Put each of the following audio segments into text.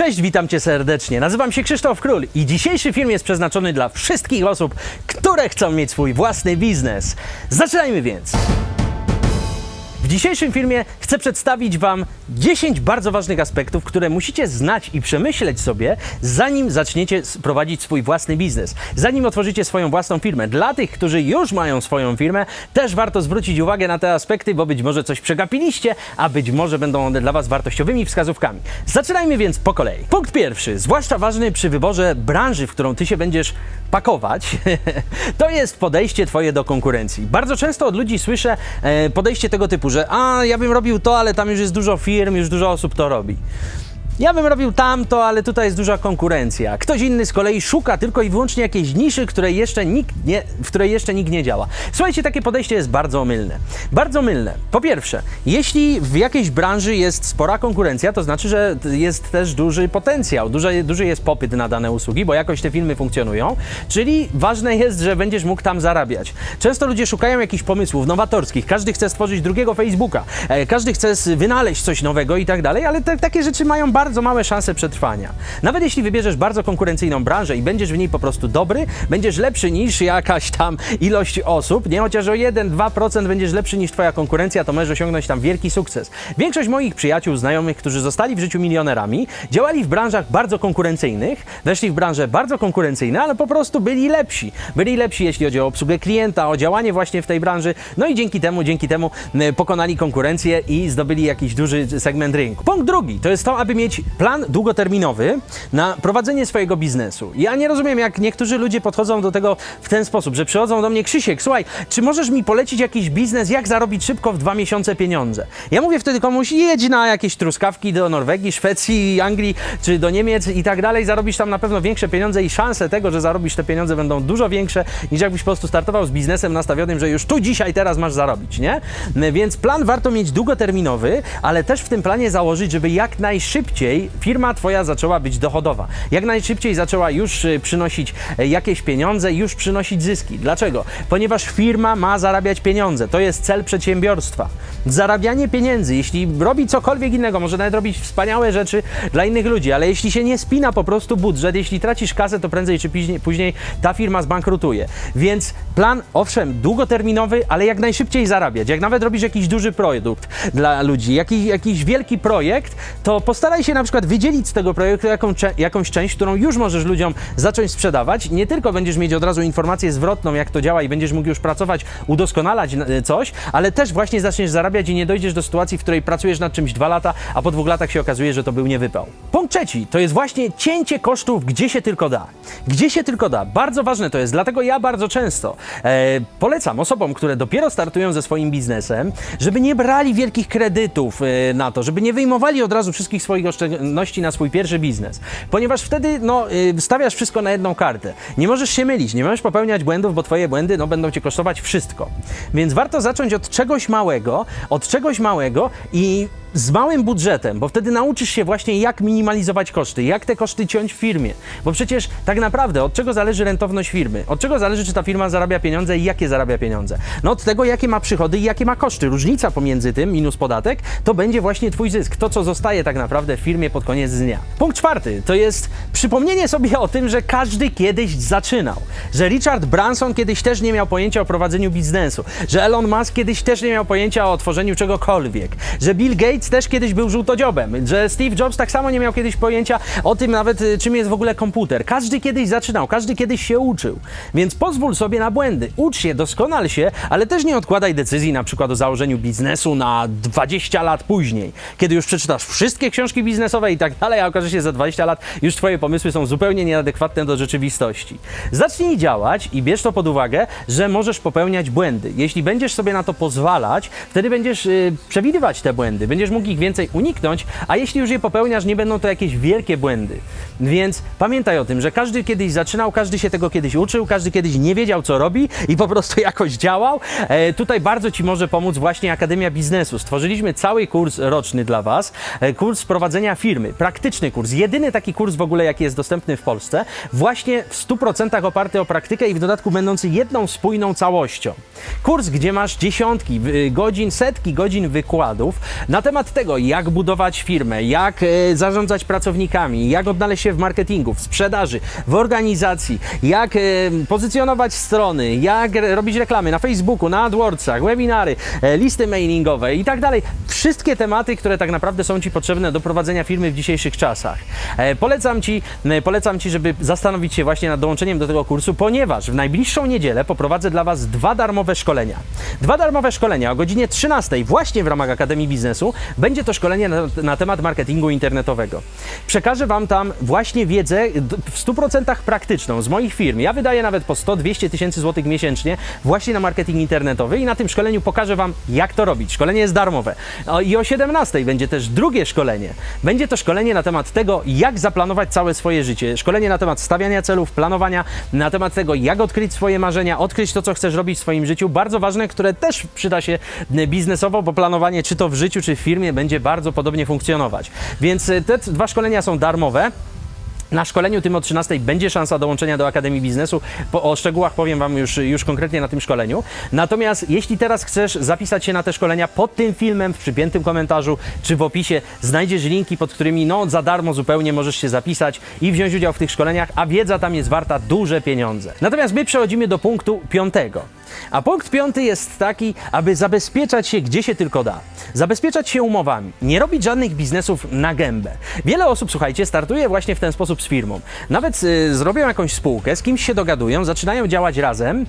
Cześć, witam cię serdecznie. Nazywam się Krzysztof Król i dzisiejszy film jest przeznaczony dla wszystkich osób, które chcą mieć swój własny biznes. Zaczynajmy więc. W dzisiejszym filmie chcę przedstawić Wam 10 bardzo ważnych aspektów, które musicie znać i przemyśleć sobie, zanim zaczniecie prowadzić swój własny biznes, zanim otworzycie swoją własną firmę. Dla tych, którzy już mają swoją firmę, też warto zwrócić uwagę na te aspekty, bo być może coś przegapiliście, a być może będą one dla Was wartościowymi wskazówkami. Zaczynajmy więc po kolei. Punkt pierwszy, zwłaszcza ważny przy wyborze branży, w którą Ty się będziesz pakować, to jest podejście Twoje do konkurencji. Bardzo często od ludzi słyszę e, podejście tego typu, że a ja bym robił to, ale tam już jest dużo firm, już dużo osób to robi. Ja bym robił tamto, ale tutaj jest duża konkurencja. Ktoś inny z kolei szuka tylko i wyłącznie jakiejś niszy, której jeszcze nikt nie, w której jeszcze nikt nie działa. Słuchajcie, takie podejście jest bardzo mylne. Bardzo mylne. Po pierwsze, jeśli w jakiejś branży jest spora konkurencja, to znaczy, że jest też duży potencjał, duży, duży jest popyt na dane usługi, bo jakoś te filmy funkcjonują, czyli ważne jest, że będziesz mógł tam zarabiać. Często ludzie szukają jakichś pomysłów nowatorskich, każdy chce stworzyć drugiego Facebooka, e, każdy chce wynaleźć coś nowego i tak dalej, ale te, takie rzeczy mają bardzo małe szanse przetrwania. Nawet jeśli wybierzesz bardzo konkurencyjną branżę i będziesz w niej po prostu dobry, będziesz lepszy niż jakaś tam ilość osób, nie chociaż o 1-2% będziesz lepszy niż twoja konkurencja, to możesz osiągnąć tam wielki sukces. Większość moich przyjaciół, znajomych, którzy zostali w życiu milionerami, działali w branżach bardzo konkurencyjnych, weszli w branże bardzo konkurencyjne, ale po prostu byli lepsi. Byli lepsi, jeśli chodzi o obsługę klienta, o działanie właśnie w tej branży, no i dzięki temu, dzięki temu pokonali konkurencję i zdobyli jakiś duży segment rynku. Punkt drugi to jest to, aby mieć plan długoterminowy na prowadzenie swojego biznesu. Ja nie rozumiem, jak niektórzy ludzie podchodzą do tego w ten sposób, że przychodzą do mnie, Krzysiek, słuchaj, czy możesz mi polecić jakiś biznes, jak zarobić szybko w dwa miesiące pieniądze? Ja mówię wtedy komuś, jedź na jakieś truskawki do Norwegii, Szwecji, Anglii, czy do Niemiec i tak dalej, zarobisz tam na pewno większe pieniądze i szanse tego, że zarobisz te pieniądze będą dużo większe, niż jakbyś po prostu startował z biznesem nastawionym, że już tu, dzisiaj, teraz masz zarobić, nie? Więc plan warto mieć długoterminowy, ale też w tym planie założyć, żeby jak najszybciej firma Twoja zaczęła być dochodowa. Jak najszybciej zaczęła już y, przynosić e, jakieś pieniądze, już przynosić zyski. Dlaczego? Ponieważ firma ma zarabiać pieniądze. To jest cel przedsiębiorstwa. Zarabianie pieniędzy, jeśli robi cokolwiek innego, może nawet robić wspaniałe rzeczy dla innych ludzi, ale jeśli się nie spina po prostu budżet, jeśli tracisz kasę, to prędzej czy później, później ta firma zbankrutuje. Więc plan, owszem, długoterminowy, ale jak najszybciej zarabiać. Jak nawet robisz jakiś duży produkt dla ludzi, jakiś, jakiś wielki projekt, to postaraj się na przykład wydzielić z tego projektu jaką, jakąś część, którą już możesz ludziom zacząć sprzedawać. Nie tylko będziesz mieć od razu informację zwrotną, jak to działa i będziesz mógł już pracować, udoskonalać e, coś, ale też właśnie zaczniesz zarabiać i nie dojdziesz do sytuacji, w której pracujesz nad czymś dwa lata, a po dwóch latach się okazuje, że to był niewypał. Punkt trzeci to jest właśnie cięcie kosztów, gdzie się tylko da. Gdzie się tylko da. Bardzo ważne to jest, dlatego ja bardzo często e, polecam osobom, które dopiero startują ze swoim biznesem, żeby nie brali wielkich kredytów e, na to, żeby nie wyjmowali od razu wszystkich swoich oszczędności na swój pierwszy biznes, ponieważ wtedy no, y, stawiasz wszystko na jedną kartę. Nie możesz się mylić, nie możesz popełniać błędów, bo twoje błędy no, będą cię kosztować wszystko. Więc warto zacząć od czegoś małego, od czegoś małego i z małym budżetem, bo wtedy nauczysz się właśnie jak minimalizować koszty, jak te koszty ciąć w firmie. Bo przecież tak naprawdę od czego zależy rentowność firmy? Od czego zależy, czy ta firma zarabia pieniądze i jakie zarabia pieniądze? No od tego, jakie ma przychody i jakie ma koszty. Różnica pomiędzy tym, minus podatek, to będzie właśnie twój zysk. To, co zostaje tak naprawdę w firmie pod koniec dnia. Punkt czwarty to jest przypomnienie sobie o tym, że każdy kiedyś zaczynał. Że Richard Branson kiedyś też nie miał pojęcia o prowadzeniu biznesu. Że Elon Musk kiedyś też nie miał pojęcia o tworzeniu czegokolwiek. Że Bill Gates też kiedyś był żółtodziobem. Że Steve Jobs tak samo nie miał kiedyś pojęcia o tym nawet, y, czym jest w ogóle komputer. Każdy kiedyś zaczynał, każdy kiedyś się uczył. Więc pozwól sobie na błędy. Ucz się, doskonal się, ale też nie odkładaj decyzji na przykład o założeniu biznesu na 20 lat później. Kiedy już przeczytasz wszystkie książki biznesowe i tak dalej, a okaże się, za 20 lat już twoje pomysły są zupełnie nieadekwatne do rzeczywistości. Zacznij działać i bierz to pod uwagę, że możesz popełniać błędy. Jeśli będziesz sobie na to pozwalać, wtedy będziesz y, przewidywać te błędy, będziesz mógł ich więcej uniknąć, a jeśli już je popełniasz, nie będą to jakieś wielkie błędy. Więc pamiętaj o tym, że każdy kiedyś zaczynał, każdy się tego kiedyś uczył, każdy kiedyś nie wiedział, co robi i po prostu jakoś działał. E, tutaj bardzo Ci może pomóc właśnie Akademia Biznesu. Stworzyliśmy cały kurs roczny dla Was, e, kurs prowadzenia firmy, praktyczny kurs, jedyny taki kurs w ogóle, jaki jest dostępny w Polsce, właśnie w 100% oparty o praktykę i w dodatku będący jedną spójną całością. Kurs, gdzie masz dziesiątki godzin, setki godzin wykładów na temat temat tego, jak budować firmę, jak e, zarządzać pracownikami, jak odnaleźć się w marketingu, w sprzedaży, w organizacji, jak e, pozycjonować strony, jak robić reklamy na Facebooku, na AdWordsach, webinary, e, listy mailingowe i tak dalej. Wszystkie tematy, które tak naprawdę są Ci potrzebne do prowadzenia firmy w dzisiejszych czasach. Polecam Ci, polecam Ci, żeby zastanowić się właśnie nad dołączeniem do tego kursu, ponieważ w najbliższą niedzielę poprowadzę dla Was dwa darmowe szkolenia. Dwa darmowe szkolenia o godzinie 13 właśnie w ramach Akademii Biznesu. Będzie to szkolenie na, na temat marketingu internetowego. Przekażę Wam tam właśnie wiedzę w 100% praktyczną z moich firm. Ja wydaję nawet po 100-200 tysięcy złotych miesięcznie właśnie na marketing internetowy i na tym szkoleniu pokażę Wam, jak to robić. Szkolenie jest darmowe. O, I o 17 będzie też drugie szkolenie. Będzie to szkolenie na temat tego, jak zaplanować całe swoje życie. Szkolenie na temat stawiania celów, planowania, na temat tego, jak odkryć swoje marzenia, odkryć to, co chcesz robić w swoim życiu. Bardzo ważne, które też przyda się e, biznesowo, bo planowanie, czy to w życiu, czy w firmie, będzie bardzo podobnie funkcjonować. Więc e, te dwa szkolenia są darmowe. Na szkoleniu tym o 13 będzie szansa dołączenia do Akademii Biznesu. Po, o szczegółach powiem Wam już, już konkretnie na tym szkoleniu. Natomiast jeśli teraz chcesz zapisać się na te szkolenia pod tym filmem, w przypiętym komentarzu czy w opisie, znajdziesz linki, pod którymi no za darmo zupełnie możesz się zapisać i wziąć udział w tych szkoleniach, a wiedza tam jest warta duże pieniądze. Natomiast my przechodzimy do punktu piątego. A punkt piąty jest taki, aby zabezpieczać się gdzie się tylko da. Zabezpieczać się umowami, nie robić żadnych biznesów na gębę. Wiele osób, słuchajcie, startuje właśnie w ten sposób z firmą. Nawet y, zrobią jakąś spółkę, z kimś się dogadują, zaczynają działać razem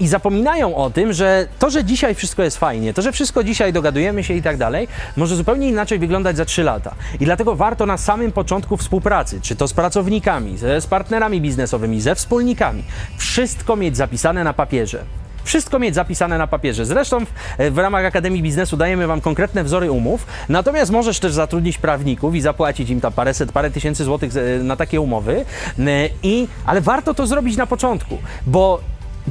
i zapominają o tym, że to, że dzisiaj wszystko jest fajnie, to, że wszystko dzisiaj dogadujemy się i tak dalej, może zupełnie inaczej wyglądać za 3 lata. I dlatego warto na samym początku współpracy, czy to z pracownikami, z partnerami biznesowymi, ze wspólnikami, wszystko mieć zapisane na papierze. Wszystko mieć zapisane na papierze. Zresztą w, w ramach Akademii Biznesu dajemy Wam konkretne wzory umów, natomiast możesz też zatrudnić prawników i zapłacić im tam paręset, parę tysięcy złotych na takie umowy. N- I, ale warto to zrobić na początku, bo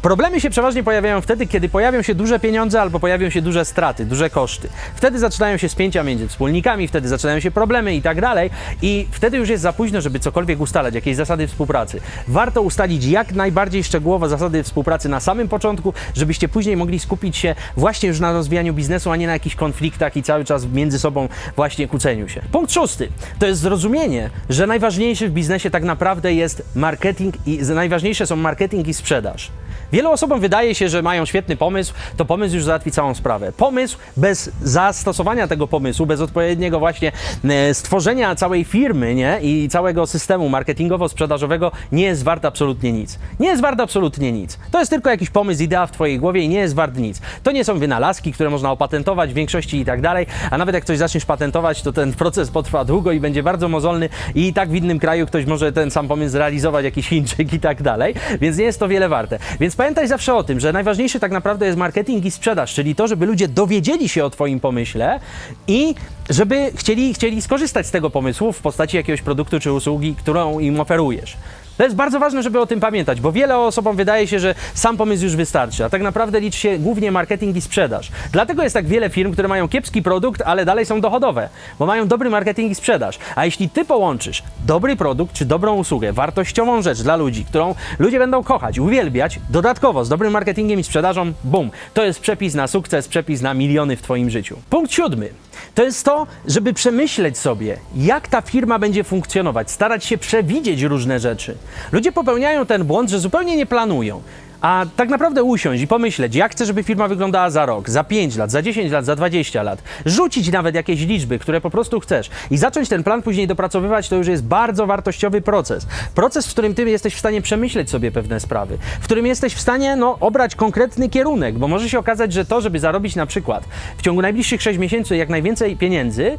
Problemy się przeważnie pojawiają wtedy, kiedy pojawią się duże pieniądze albo pojawią się duże straty, duże koszty. Wtedy zaczynają się spięcia między wspólnikami, wtedy zaczynają się problemy i tak dalej. I wtedy już jest za późno, żeby cokolwiek ustalać, jakieś zasady współpracy. Warto ustalić jak najbardziej szczegółowo zasady współpracy na samym początku, żebyście później mogli skupić się właśnie już na rozwijaniu biznesu, a nie na jakichś konfliktach i cały czas między sobą właśnie kłóceniu się. Punkt szósty to jest zrozumienie, że najważniejszy w biznesie tak naprawdę jest marketing i najważniejsze są marketing i sprzedaż. Wielu osobom wydaje się, że mają świetny pomysł, to pomysł już załatwi całą sprawę. Pomysł bez zastosowania tego pomysłu, bez odpowiedniego właśnie e, stworzenia całej firmy nie? i całego systemu marketingowo-sprzedażowego nie jest wart absolutnie nic. Nie jest wart absolutnie nic. To jest tylko jakiś pomysł, idea w Twojej głowie i nie jest wart nic. To nie są wynalazki, które można opatentować w większości i tak dalej, a nawet jak ktoś zaczniesz patentować, to ten proces potrwa długo i będzie bardzo mozolny i i tak w innym kraju ktoś może ten sam pomysł zrealizować, jakiś Chińczyk i tak dalej, więc nie jest to wiele warte. Więc pamiętaj zawsze o tym, że najważniejszy tak naprawdę jest marketing i sprzedaż, czyli to, żeby ludzie dowiedzieli się o Twoim pomyśle i żeby chcieli, chcieli skorzystać z tego pomysłu w postaci jakiegoś produktu czy usługi, którą im oferujesz. To jest bardzo ważne, żeby o tym pamiętać, bo wiele osobom wydaje się, że sam pomysł już wystarczy, a tak naprawdę liczy się głównie marketing i sprzedaż. Dlatego jest tak wiele firm, które mają kiepski produkt, ale dalej są dochodowe, bo mają dobry marketing i sprzedaż. A jeśli ty połączysz dobry produkt czy dobrą usługę, wartościową rzecz dla ludzi, którą ludzie będą kochać, uwielbiać, dodatkowo z dobrym marketingiem i sprzedażą, bum, to jest przepis na sukces, przepis na miliony w twoim życiu. Punkt siódmy. To jest to, żeby przemyśleć sobie, jak ta firma będzie funkcjonować, starać się przewidzieć różne rzeczy. Ludzie popełniają ten błąd, że zupełnie nie planują. A tak naprawdę usiąść i pomyśleć, jak chcę, żeby firma wyglądała za rok, za 5 lat, za 10 lat, za 20 lat. Rzucić nawet jakieś liczby, które po prostu chcesz i zacząć ten plan później dopracowywać, to już jest bardzo wartościowy proces. Proces, w którym ty jesteś w stanie przemyśleć sobie pewne sprawy, w którym jesteś w stanie no, obrać konkretny kierunek, bo może się okazać, że to, żeby zarobić na przykład w ciągu najbliższych 6 miesięcy jak najwięcej pieniędzy,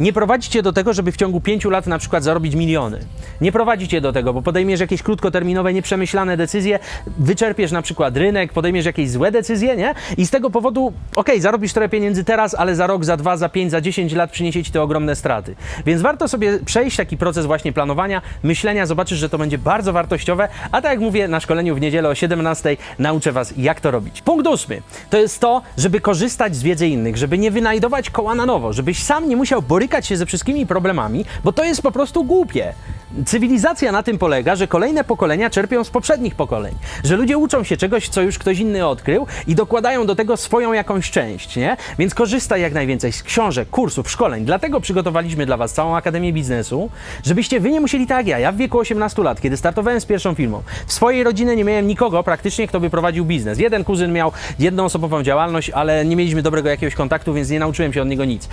nie prowadzi cię do tego, żeby w ciągu pięciu lat na przykład zarobić miliony. Nie prowadzi cię do tego, bo podejmiesz jakieś krótkoterminowe, nieprzemyślane decyzje, wyczerpiesz na przykład rynek, podejmiesz jakieś złe decyzje, nie? I z tego powodu, okej, zarobisz trochę pieniędzy teraz, ale za rok, za dwa, za pięć, za dziesięć lat przyniesie ci to ogromne straty. Więc warto sobie przejść taki proces właśnie planowania, myślenia, zobaczysz, że to będzie bardzo wartościowe, a tak jak mówię, na szkoleniu w niedzielę o 17 nauczę was, jak to robić. Punkt ósmy. To jest to, żeby korzystać z wiedzy innych, żeby nie wynajdować koła na nowo, żebyś sam nie musiał borykać się ze wszystkimi problemami, bo to jest po prostu głupie. Cywilizacja na tym polega, że kolejne pokolenia czerpią z poprzednich pokoleń. Że ludzie uczą się czegoś, co już ktoś inny odkrył i dokładają do tego swoją jakąś część, nie? Więc korzystaj jak najwięcej z książek, kursów, szkoleń. Dlatego przygotowaliśmy dla Was całą Akademię Biznesu, żebyście Wy nie musieli tak ja. Ja w wieku 18 lat, kiedy startowałem z pierwszą firmą, w swojej rodzinie nie miałem nikogo praktycznie, kto by prowadził biznes. Jeden kuzyn miał jednoosobową działalność, ale nie mieliśmy dobrego jakiegoś kontaktu, więc nie nauczyłem się od niego nic.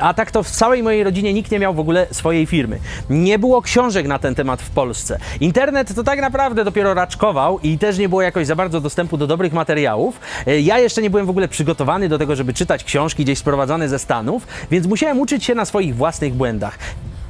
A tak to w całej mojej rodzinie nikt nie miał w ogóle swojej firmy. Nie było książek na ten temat w Polsce. Internet to tak naprawdę dopiero raczkował i też nie było jakoś za bardzo dostępu do dobrych materiałów. E, Ja jeszcze nie byłem w ogóle przygotowany do tego, żeby czytać książki gdzieś sprowadzane ze Stanów, więc musiałem uczyć się na swoich własnych błędach.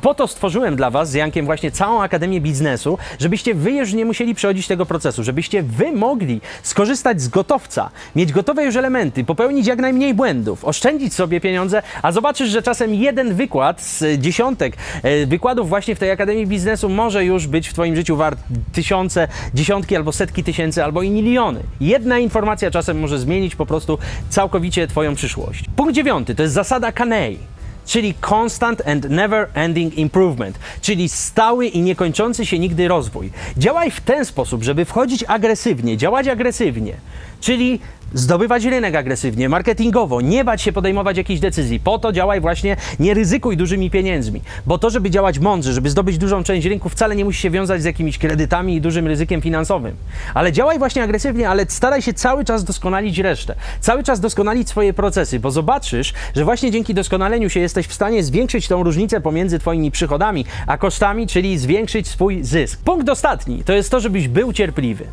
Po to stworzyłem dla Was z Jankiem właśnie całą Akademię Biznesu, żebyście Wy już nie musieli przechodzić tego procesu, żebyście Wy mogli skorzystać z gotowca, mieć gotowe już elementy, popełnić jak najmniej błędów, oszczędzić sobie pieniądze, a zobaczysz, że czasem jeden wykład z dziesiątek e, wykładów właśnie w tej Akademii Biznesu może już być w Twoim życiu wart tysiące, dziesiątki albo setki tysięcy, albo i miliony. Jedna informacja czasem może zmienić po prostu całkowicie Twoją przyszłość. Punkt dziewiąty to jest zasada Kanei czyli constant and never ending improvement, czyli stały i niekończący się nigdy rozwój. Działaj w ten sposób, żeby wchodzić agresywnie, działać agresywnie, czyli zdobywać rynek agresywnie, marketingowo, nie bać się podejmować jakichś decyzji. Po to działaj właśnie, nie ryzykuj dużymi pieniędzmi, bo to, żeby działać mądrze, żeby zdobyć dużą część rynku, wcale nie musi się wiązać z jakimiś kredytami i dużym ryzykiem finansowym. Ale działaj właśnie agresywnie, ale staraj się cały czas doskonalić resztę, cały czas doskonalić swoje procesy, bo zobaczysz, że właśnie dzięki doskonaleniu się jesteś w stanie zwiększyć tą różnicę pomiędzy Twoimi przychodami a kosztami, czyli zwiększyć swój zysk. Punkt ostatni to jest to, żebyś był cierpliwy.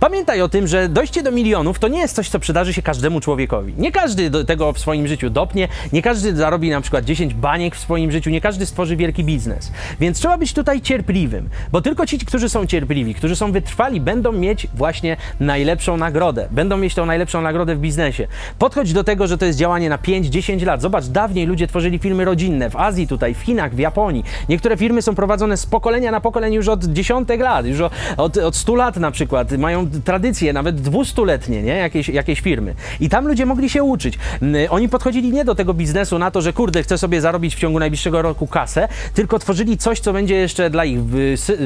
Pamiętaj o tym, że dojście do milionów to nie jest coś, co przydarzy się każdemu człowiekowi. Nie każdy do tego w swoim życiu dopnie, nie każdy zarobi na przykład 10 baniek w swoim życiu, nie każdy stworzy wielki biznes. Więc trzeba być tutaj cierpliwym, bo tylko ci, którzy są cierpliwi, którzy są wytrwali, będą mieć właśnie najlepszą nagrodę. Będą mieć tą najlepszą nagrodę w biznesie. Podchodź do tego, że to jest działanie na 5-10 lat. Zobacz, dawniej ludzie tworzyli firmy rodzinne w Azji tutaj, w Chinach, w Japonii. Niektóre firmy są prowadzone z pokolenia na pokolenie już od dziesiątek lat, już od, od 100 lat na przykład. Mają tradycje, nawet dwustuletnie, nie? Jakieś, jakieś firmy. I tam ludzie mogli się uczyć. Oni podchodzili nie do tego biznesu na to, że kurde, chcę sobie zarobić w ciągu najbliższego roku kasę, tylko tworzyli coś, co będzie jeszcze dla ich,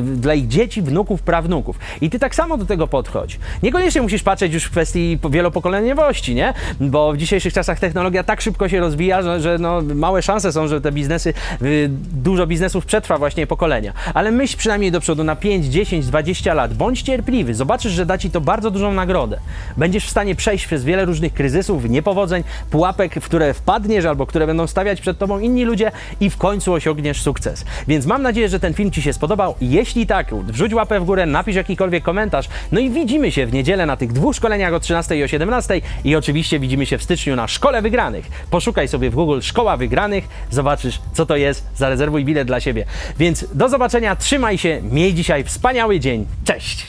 dla ich dzieci, wnuków, prawnuków. I ty tak samo do tego podchodź. Niekoniecznie musisz patrzeć już w kwestii po- wielopokoleniowości, nie? Bo w dzisiejszych czasach technologia tak szybko się rozwija, że, że no, małe szanse są, że te biznesy, dużo biznesów przetrwa właśnie pokolenia. Ale myśl przynajmniej do przodu na 5, 10, 20 lat. Bądź cierpliwy. Zobaczysz, że da ci to bardzo dużą nagrodę. Będziesz w stanie przejść przez wiele różnych kryzysów, niepowodzeń, pułapek, w które wpadniesz albo które będą stawiać przed tobą inni ludzie i w końcu osiągniesz sukces. Więc mam nadzieję, że ten film ci się spodobał. Jeśli tak, wrzuć łapę w górę, napisz jakikolwiek komentarz. No i widzimy się w niedzielę na tych dwóch szkoleniach o 13 i o 17 i oczywiście widzimy się w styczniu na Szkole Wygranych. Poszukaj sobie w Google Szkoła Wygranych, zobaczysz co to jest, zarezerwuj bilet dla siebie. Więc do zobaczenia, trzymaj się, miej dzisiaj wspaniały dzień. Cześć!